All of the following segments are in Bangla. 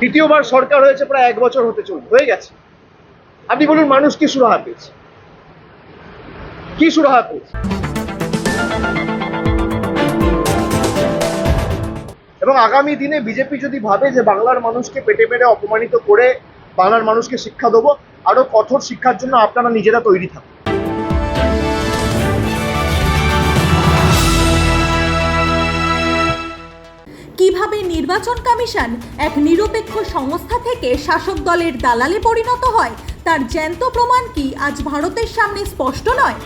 দ্বিতীয়বার সরকার হয়েছে প্রায় এক বছর হতে চলবে হয়ে গেছে। আপনি বলুন, মানুষ কি সুরাহা পেয়েছে? কি সুরাহা পেয়েছে? এবং আগামী দিনে বিজেপি যদি ভাবে যে বাংলার মানুষকে পেটে পেটে অপমানিত করে বাংলার মানুষকে শিক্ষা দেবো, আরও কঠোর শিক্ষার জন্য আপনারা নিজেরা তৈরি থাকুন। কীভাবে নির্বাচন কমিশন এক নিরপেক্ষ সংস্থা থেকে শাসক দলের দালালে পরিণত হয়, তার জ্যান্ত প্রমাণ কি আজ ভারতের সামনে স্পষ্ট নয়?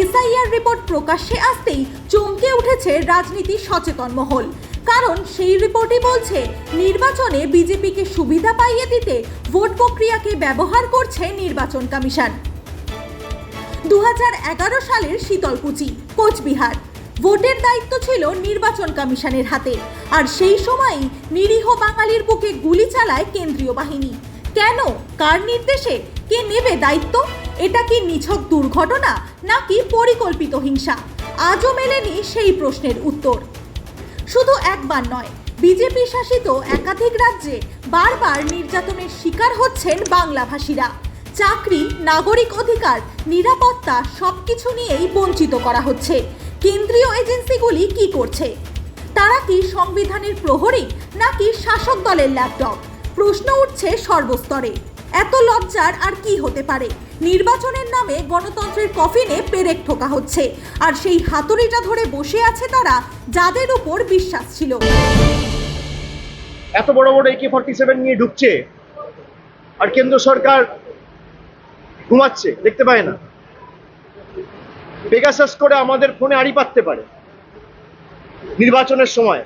এসআইআর রিপোর্ট প্রকাশ্যে আসতেই চমকে উঠেছে রাজনীতি সচেতন মহল। কারণ সেই রিপোর্টই বলছে, নির্বাচনে বিজেপিকে সুবিধা পাইয়ে দিতে ভোট প্রক্রিয়াকে ব্যবহার করছে নির্বাচন কমিশন। দু হাজার এগারো সালের শীতলকুচি, কোচবিহার। ভোটের দায়িত্ব ছিল নির্বাচন কমিশনের হাতে। আর সেই সময়ই নিরীহ বাঙালির বুকে গুলি চালায় কেন্দ্রীয় বাহিনী। কেন? কার নির্দেশে? কে নেবে দায়িত্ব? এটা কি নিছক দুর্ঘটনা নাকি পরিকল্পিত হিংসা? আজও মেলেনি সেই প্রশ্নের উত্তর। শুধু একবার নয়, বিজেপি শাসিত একাধিক রাজ্যে বারবার নির্যাতনের শিকার হচ্ছেন বাংলাভাষীরা। চাকরি, নাগরিক অধিকার, নিরাপত্তা সবকিছু নিয়েই বঞ্চিত করা হচ্ছে। কেন্দ্রীয় এজেন্সিগুলি কি করছে? তারা কি সংবিধানের প্রহরী নাকি শাসক দলের ল্যাপটপ? প্রশ্ন উঠছে সর্বস্তরে। এত লজ্জার আর কি হতে পারে? নির্বাচনের নামে গণতন্ত্রের কফিনে পেরেক ঠোকা হচ্ছে। আর সেই হাতুড়িটা ধরে বসে আছে তারা, যাদের উপর বিশ্বাস ছিল। এত বড় বড় একে ফর্টি সেভেন নিয়ে ঢুকছে, আর কেন্দ্র সরকার ঘুমাচ্ছে, দেখতে পায় না। পেগাসাস করে আমাদের ফোনে আড়ি পাততে পারে। নির্বাচনের সময়।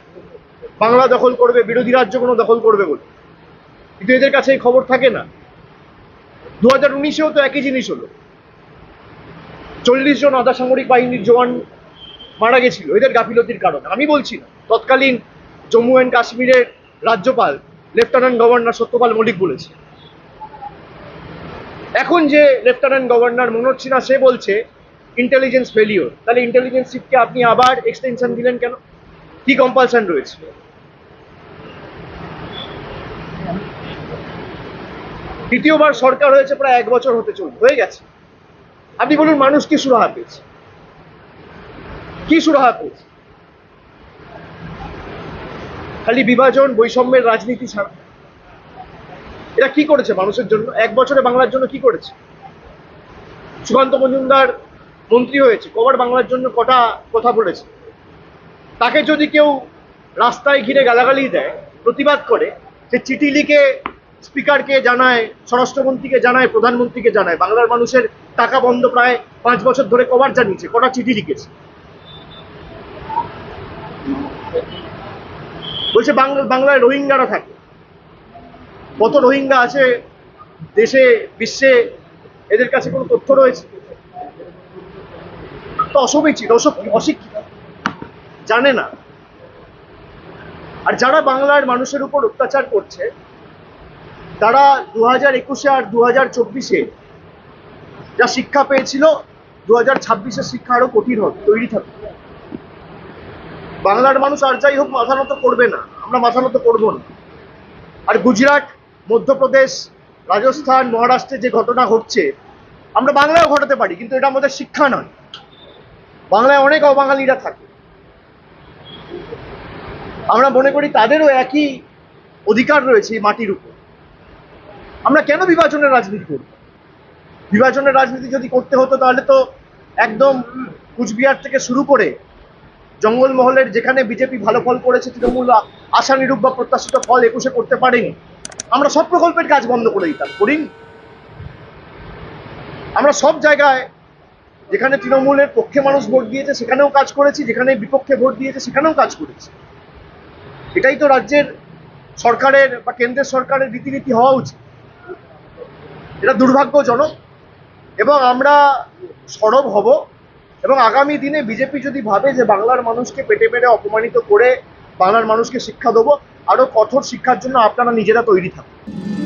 বাংলা দখল করবে, বিরোধী রাজ্য কোনো দখল করবে বলে। কিন্তু এদের কাছে এই খবর থাকে না। দু হাজার উনিশেও তো একই জিনিস হলো। চল্লিশ জন আধা সামরিক বাহিনীর জওয়ান মারা গেছিল। এদের গাফিলতির কারণে। আমি বলছি না। তৎকালীন জম্মু অ্যান্ড কাশ্মীরের রাজ্যপাল লেফটেন্যান্ট গভর্নর সত্যপাল মল্লিক বলেছে। এখন যে লেফটেন্যান্ট গভর্নর মনোজ সিনহা, সে বলছে ইন্টেলিজেন্স ফেলিওর তাহলে ইন্টেলিজেন্স চিফকে আপনি আবার এক্সটেনশন দিলেন কেন? কি কম্পালশন রয়েছে? দ্বিতীয়বার সরকার হয়েছে প্রায় এক বছর হতে চলবে হয়ে গেছে। আপনি বলুন, মানুষ কি সুরাহা পেয়েছে? কি সুরাহা পেয়েছে? খালি বিভাজন, বৈষম্যের রাজনীতি ছাড়া। এরা কি করেছে মানুষের জন্য? এক বছরে বাংলার জন্য কি করেছে? সুকান্ত মজুমদার মন্ত্রী হয়েছে কবার বাংলার জন্য কটা কথা বলেছে। তাকে যদি কেউ রাস্তায় ঘিরে গালাগালি দেয়, প্রতিবাদ করে, সে চিঠি লিখে স্পিকারকে জানায়, স্বরাষ্ট্রমন্ত্রীকে জানায়, প্রধানমন্ত্রীকে জানায়, বাংলার মানুষের টাকা বন্ধ প্রায় পাঁচ বছর ধরে কবার জানিয়েছে, কটা চিঠি লিখেছে। বলছে বাংলা বাংলায় রোহিঙ্গারা থাকে। কত রোহিঙ্গা আছে দেশে, বিশ্বে, এদের কাছে কোনো তথ্য রয়েছে? তো অসমিচিত অশিক্ষিত। জানে না। আর যারা বাংলার মানুষের উপর অত্যাচার করছে, তারা দু হাজার একুশে আর দু হাজার চব্বিশে যা শিক্ষা পেয়েছিল দু হাজার ছাব্বিশের শিক্ষা আরও কঠিন হবে, তৈরি থাকবে। বাংলার মানুষ আর যাই হোক মাথা নত করবে না, আমরা মাথা নত করব না। আর গুজরাট, মধ্যপ্রদেশ, রাজস্থান, মহারাষ্ট্রে যে ঘটনা ঘটছে, আমরা বাংলায়ও ঘটাতে পারি, কিন্তু এটা আমাদের শিক্ষা নয়। বাংলায় অনেক অবাঙালিরা থাকে। আমরা মনে করি তাদেরও একই অধিকার রয়েছে মাটির উপর। আমরা কেন বিভাজনের রাজনীতি করব? বিভাজনের রাজনীতি যদি করতে হতো তাহলে তো একদম কুচবিহার থেকে শুরু করে জঙ্গলমহলের যেখানে বিজেপি ভালো ফল করেছে, তৃণমূল আশানুরূপ বা প্রত্যাশিত ফল একুশে করতে পারেনি, আমরা সব প্রকল্পের কাজ বন্ধ করে দিতাম। করিনি। আমরা সব জায়গায় যেখানে তৃণমূলের পক্ষে মানুষ ভোট দিয়েছে, সেখানেও কাজ করেছি। যেখানে বিপক্ষে ভোট দিয়েছে, সেখানেও কাজ করেছি। এটাই তো রাজ্যের সরকারের বা কেন্দ্রের সরকারের রীতিনীতি হওয়া উচিত। এটা দুর্ভাগ্যজনক। এবং আমরা সরব হব। এবং আগামী দিনে বিজেপি যদি ভাবে যে বাংলার মানুষকে পেটে পেটে অপমানিত করে বাংলার মানুষকে শিক্ষা দেবো আরও কঠোর শিক্ষার জন্য আপনারা নিজেরা তৈরি থাকুন।